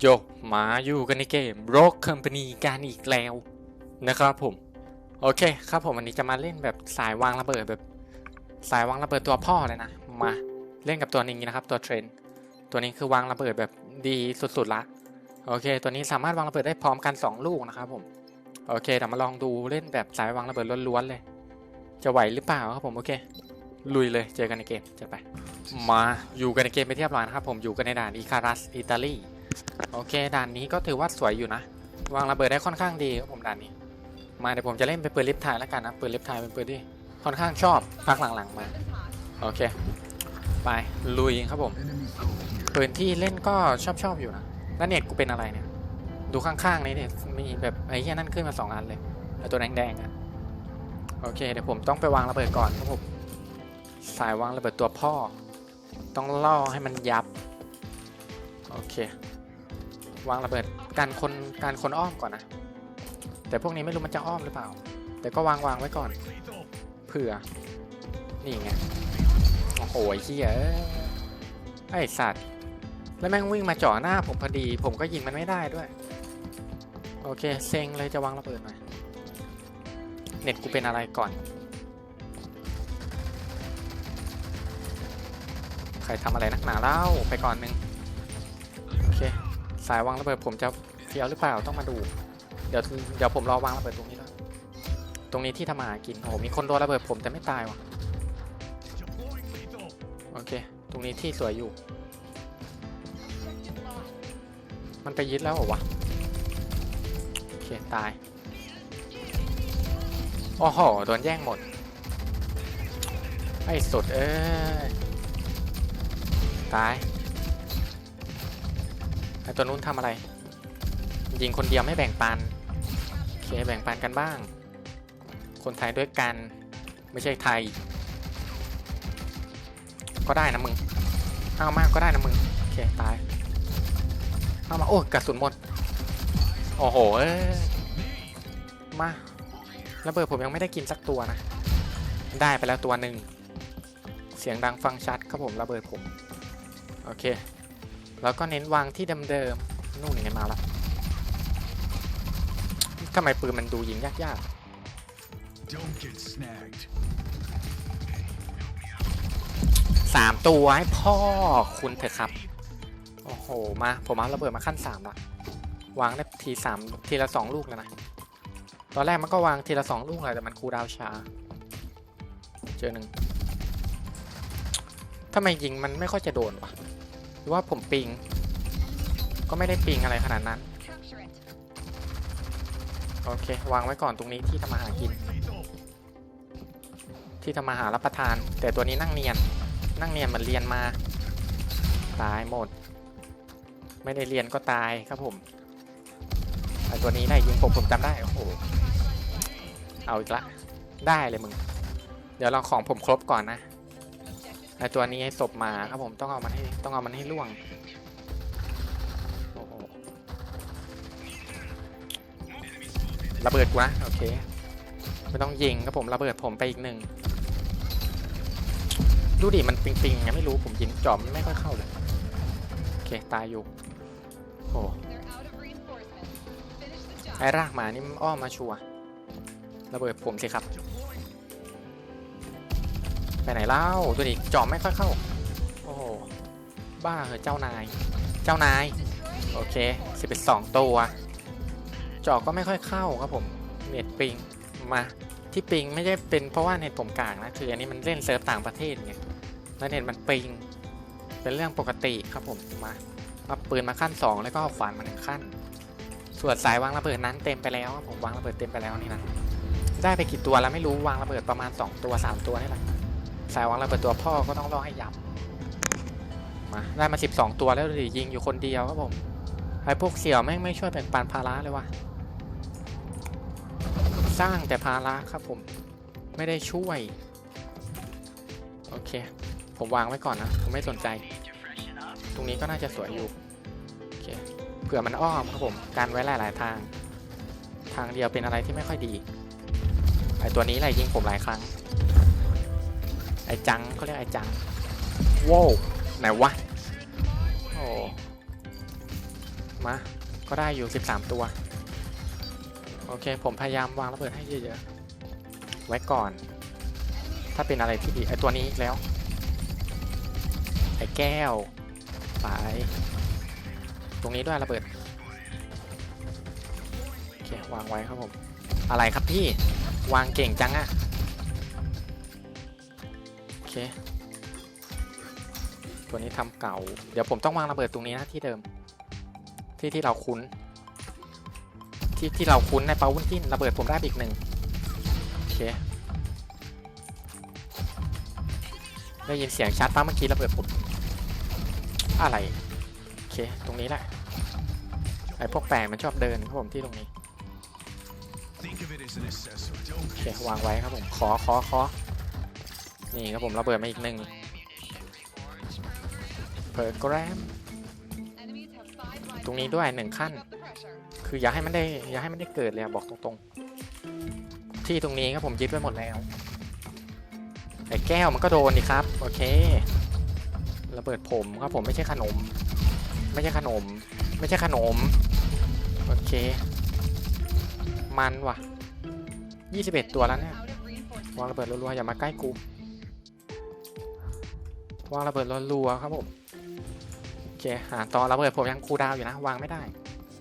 โยมาอยู่กันในเกม Rogue Company กันอีกแล้วนะครับผม โอเคครับผมวันนี้จะมาเล่นแบบสายวางระเบิดแบบ สายวางระเบิดตัวพ่อเลยนะ มาเล่นกับตัวนี้นะครับ ตัวเทรนตัวนี้คือวางระเบิดแบบดีสุดๆละโอเค ตัวนี้สามารถวางระเบิดได้พร้อมกัน 2 ลูกนะครับผมโอเคเดี๋ยวมาลองดูเล่นแบบสายวางระเบิดล้วนๆเลย จะไหวหรือเปล่าครับผมโอเค ลุยเลยเจอกันในเกมจะไป มาอยู่กันในเกมไปเทียบร้อยนะครับผมอยู่กันในด่านอีคารัสอิตาลี โอเคด่านนี้ก็ถือว่าสวยอยู่นะ วางระเบิดได้ค่อนข้างดีครับผมด่านนี้ มาเดี๋ยวผมจะเล่นเป็นปืนลิฟทายแล้วกันนะปืนลิฟทายเป็นปืนที่ค่อนข้างชอบพักหลังๆมาโอเค ไปลุยครับผมปืนที่เล่นก็ชอบชอบอยู่นะแล้วเน็ตกูเป็นอะไรเนี่ย ดูข้างๆนี่เนี่ยมีแบบไอ้เหี้ยนั่นขึ้นมาสองอันเลยไอ้ตัวแดงๆอะโอเคเดี๋ยวผมต้องไปวางระเบิดก่อนครับผมสายวางระเบิดตัวพ่อ ต้องล่อให้มันยับ โอเค วางระเบิดการคนการคนอ้อมก่อนนะ แต่พวกนี้ไม่รู้มันจะอ้อมหรือเปล่า แต่ก็วางวางไว้ก่อน เผื่อ นี่ไง โอ้โหเหี้ยไอสัตว์ แล้วแม่งวิ่งมาจ่อหน้าผมพอดี ผมก็ยิงมันไม่ได้ด้วย โอเค เซ็งเลยจะวางระเบิดหน่อย เน็ตกูเป็นอะไรก่อน ใครทำอะไรนักหนาเล่าไปก่อนหนึ่ง สายวางระเบิดผมจะเฟี้ยวหรือเปล่าต้องมาดู เดี๋ยวเดี๋ยวผมรอวางระเบิดตรงนี้แล้วตรงนี้ที่ทำมากินโอ้โหมีคนโดนระเบิดผมแต่ไม่ตายว่ะโอเค ตรงนี้ที่สวยอยู่ มันไปยึดแล้วเหรอวะโอเคตายโอ้โหโดนแย่งหมด ไอ้สุดเอ้ยตาย ไอตัวนู้นทำอะไร ยิงคนเดียวไม่แบ่งปันโอเคแบ่งปันกันบ้าง คนไทยด้วยกัน ไม่ใช่ไทย ก็ได้นะมึง เอามากก็ได้นะมึง โอเค ตาย เอามาโอ้กระสุนหมด โอ้โหเอ้ยมาระเบิดผมยังไม่ได้กินสักตัวนะ ได้ไปแล้วตัวหนึ่ง เสียงดังฟังชัดครับผมระเบิดผม โอเค แล้วก็เน้นวางที่เดิมๆนู่นไงมาละทำไมปืนมันดูยิงยาก Don't get snagged. ๆสามตัวให้พ่อคุณเถอะครับ โอ้โห มาผมเอาระเบิดมาขั้นสามละวางได้ทีสามทีละสองลูกแล้วนะ ตอนแรกมันก็วางทีละสองลูกเลยแต่มันคูลดาวน์ช้า เจอหนึ่งทำไมยิงมันไม่ค่อยจะโดนวะห รือว่าผมปิง ก็ไม่ได้ปิงอะไรขนาดนั้น โอเค วางไว้ก่อนตรงนี้ที่ทำมาหากิน ที่ทำมาหารับประทาน แต่ตัวนี้นั่งเนียน นั่งเนียนมันเรียนมา ตายหมด ไม่ได้เรียนก็ตายครับผมไอตัวนี้ได้ยิงผมผมจำได้ โอ้โห เอาอีกละ ได้เลยมึง เดี๋ยวเราของผมครบก่อนนะ ไอตัวนี้ให้ศพมาครับผมต้องเอามันให้ต้องเอามันให้ล่วงโอ้โหระเบิดกูนะโอเคไม่ต้องยิงครับผมระเบิดผมไปอีกหนึ่งดูดิมันปิงๆไงไม่รู้ผมยิงจอมไม่ค่อยเข้าเลยโอเคตายอยู่โอ้ไอ้รากหมานี่อ้อมมาชัวระเบิดผมสิครับ ไปไหนเล่าดูดิจอมไม่ค่อยเข้า โอ้โหบ้าเหรอเจ้านาย เจ้านาย โอเคสิบเอ็ดสองตัว จอก็ไม่ค่อยเข้าครับผมเน็ตปิงมาที่ปิงไม่ได้เป็นเพราะว่าเน็ตผมกลางนะคืออันนี้มันเล่นเซิร์ฟต่างประเทศไงแล้วเน็ตมันปิงเป็นเรื่องปกติครับผมมาเอาปืนมาขั้น 2 แล้วก็เอาขวานมาหนึ่งขั้น ส่วนสายวางระเบิดนั้นเต็มไปแล้วครับผมวางระเบิดเต็มไปแล้วนี่นะได้ไปกี่ตัวแล้วไม่รู้วางระเบิดประมาณ 2 ตัว 3 ตัวนี่แหละ สายวางระเบิดตัวพ่อก็ต้องรอให้ยับมาได้มา 12 ตัวแล้วดิยิงอยู่คนเดียวครับผมไอ้พวกเสี่ยวแม่งไม่ช่วยแบ่งปันภาระเลยวะสร้างแต่ภาระครับผมไม่ได้ช่วย โอเค ผมวางไว้ก่อนนะ ผมไม่สนใจ ตรงนี้ก็น่าจะสวยอยู่โอเคเผื่อมันอ้อมครับผมการไว้หลาย ๆ ทาง ทางเดียวเป็นอะไรที่ไม่ค่อยดีไอตัวนี้แหละยิงผมหลายครั้ง ไอจังเขาเรียกไอจังว้าวไหนวะโอ้มา ก็ได้อยู่ 13 ตัว โอเค ผมพยายามวางระเบิดให้เยอะๆ ไว้ก่อน ถ้าเป็นอะไรที่ดี ไอตัวนี้อีกแล้ว ไอแก้ว ไป ตรงนี้ด้วยระเบิด โอเค วางไว้ครับผม อะไรครับพี่ วางเก่งจังอะโอเค ตัวนี้ทำเก่า เดี๋ยวผมต้องวางระเบิดตรงนี้นะที่เดิม ที่ที่เราคุ้น ที่ที่เราคุ้นในปาวุ้นจิ้นระเบิดผมได้อีกหนึ่งโอเค ได้ยินเสียงชัดป้าเมื่อกี้ระเบิดผมอะไรโอเคตรงนี้แหละไอ้พวกแปลกมันชอบเดินครับผมที่ตรงนี้โอเควางไว้ครับผมขอขอขอ นี่ครับผมระเบิดมาอีกหนึ่งเปิดแกรมตรงนี้ด้วยหนึ่งขั้น คืออย่าให้มันได้อย่าให้มันได้เกิดเลยบอกตรงๆ ที่ตรงนี้ครับผมยึดไว้หมดแล้วไอ้แก้วมันก็โดนดิครับ โอเคระเบิดผมครับผมไม่ใช่ขนม ไม่ใช่ขนม ไม่ใช่ขนม โอเค มันว่ะ 21 ตัวแล้วเนี่ยวางระเบิดรัวๆอย่ามาใกล้กู วางระเบิดรัวๆครับผมโอเคหาต่อระเบิดผมยังคูดาวอยู่นะ วางไม่ได้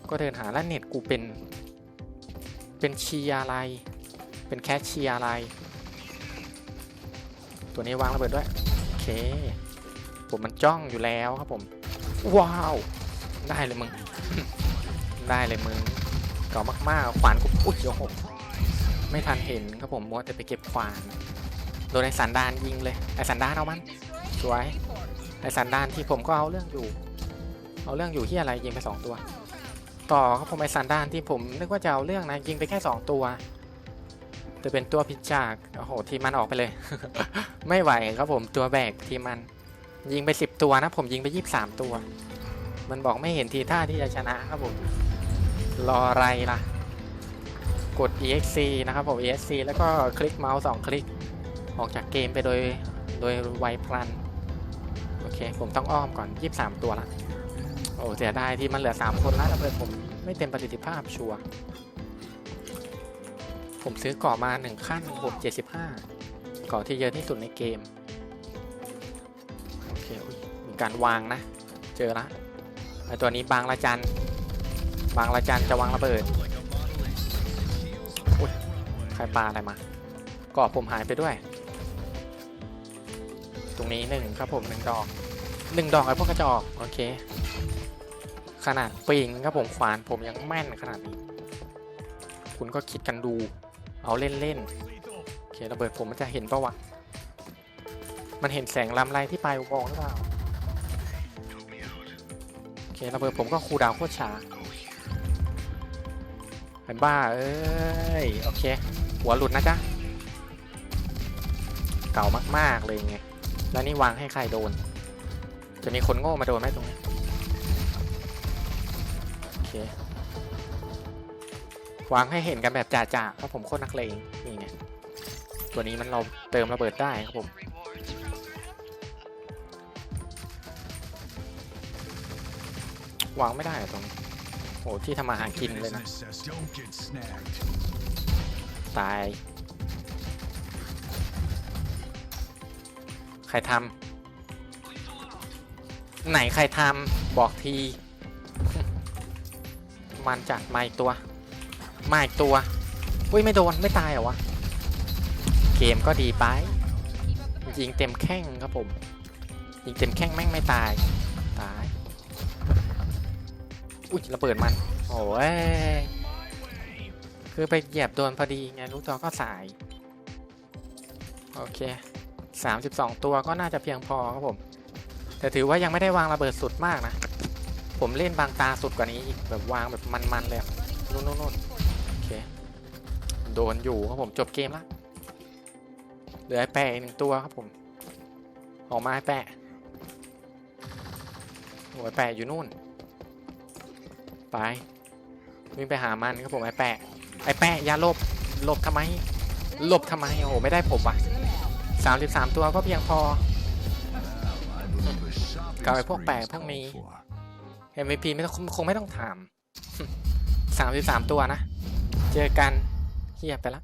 ก็เดินหาแล้วเน็ตกูเป็น เป็นเชียร์อะไร เป็นแคชเชียร์อะไร ตัวนี้วางระเบิดด้วยโอเค ผมมันจ้องอยู่แล้วครับผม ว้าว ได้เลยมึง ได้เลยมึงเก่ามากๆขวานกูอุ้ยโอ้โหไม่ทันเห็นครับผมมัวแต่ไปเก็บขวานโดนไอ้สันดานยิงเลยไอ้สันดานเอามัน สวยไอ้สันดานที่ผมก็เอาเรื่องอยู่ เอาเรื่องอยู่ที่อะไรยิงไปสองตัว ต่อครับผมไอสันดานที่ผมนึกว่าจะเอาเรื่องนะยิงไปแค่สองตัว จะเป็นตัวพิจากโอ้โหทีมันออกไปเลย ไม่ไหวครับผมตัวแบกทีมัน ยิงไปสิบตัวนะ ผมยิงไปยี่สิบสามตัว มันบอกไม่เห็นทีท่าที่จะชนะครับผมรออะไรล่ะ กด EXC นะครับผม EXC แล้วก็คลิกเมาส์สองคลิก ออกจากเกมไปโดยโดยไวพลัน เค ผมต้องอ้อมก่อน 23 ตัวละโอ้เสียดายที่มันเหลือ 3 คนแล้วระเบิดผมไม่เต็มประสิทธิภาพชัวร์ผมซื้อเกาะมา 1 ขั้นผม75เกาะที่เยอะที่สุดในเกม โอเคอุ๊ยมีการวางนะ เจอละไอตัวนี้บางละจัน บางละจันจะวางระเบิดอุ้ยใครปลาอะไรมาเกาะผมหายไปด้วย ตรงนี้หนึ่งครับผมหนึ่งดอก หนึ่งดอกไอ้พวกกระจอกโอเค ขนาดปิงครับผมขวานผมยังแม่นขนาดนี้ คุณก็คิดกันดู เอาเล่นเล่นๆโอเคระเบิดผมมันจะเห็นปะวะมันเห็นแสงลำไรที่ปลายวงหรือเปล่าโอเคระเบิดผมก็คูดาวโคตรช้าเป็นบ้าเอ้ยโอเค หัวหลุดนะจ๊ะเก่ามากๆเลยไงแล้วนี่วางให้ใครโดน จะมีคนโง่มาโดนไหมตรงนี้โอเควางให้เห็นกันแบบจ่าๆเพราะผมโคตรนักเลงนี่ไงตัวนี้มันเราเติมระเบิดได้ครับผมวางไม่ได้ตรงนี้โอ้ที่ทำมาหากินเลยนะ ตาย ใครทำ ไหนใครทำบอกที มันจัดมาอีกตัว มาอีกตัวอุ้ยไม่โดนไม่ตายเหรอวะ เกมก็ดีไปยิงเต็มแข้งครับผม ยิงเต็มแข้งแม่งไม่ตาย ตาย อุ้ยระเบิดมัน โอ้ย คือไปเหยียบโดนพอดีไงลูกจอก็สาย โอเค 32 ตัวก็น่าจะเพียงพอครับผม แต่ถือว่ายังไม่ได้วางระเบิดสุดมากนะ ผมเล่นบางตาสุดกว่านี้อีกแบบวางแบบมันๆเลยนู่นนู่นนู่นโอเค โดนอยู่ครับผมจบเกมละเหลือไอ้แปะอีกหนึ่งตัวครับผม ออกมาไอ้แปะโอ้ยแปะอยู่นู่น ไปวิ่งไปหามันครับผมไอ้แปะไอ้แปะอย่าหลบหลบทำไมหลบทำไมโอ้โหไม่ได้ผมว่ะสามสิบสามตัวก็เพียงพอ กับไอ้พวกแปลกพวกนี้ MVP ไม่ต้องคงไม่ต้องถามสามสิบสามตัวนะ เจอกันเฮียไปละ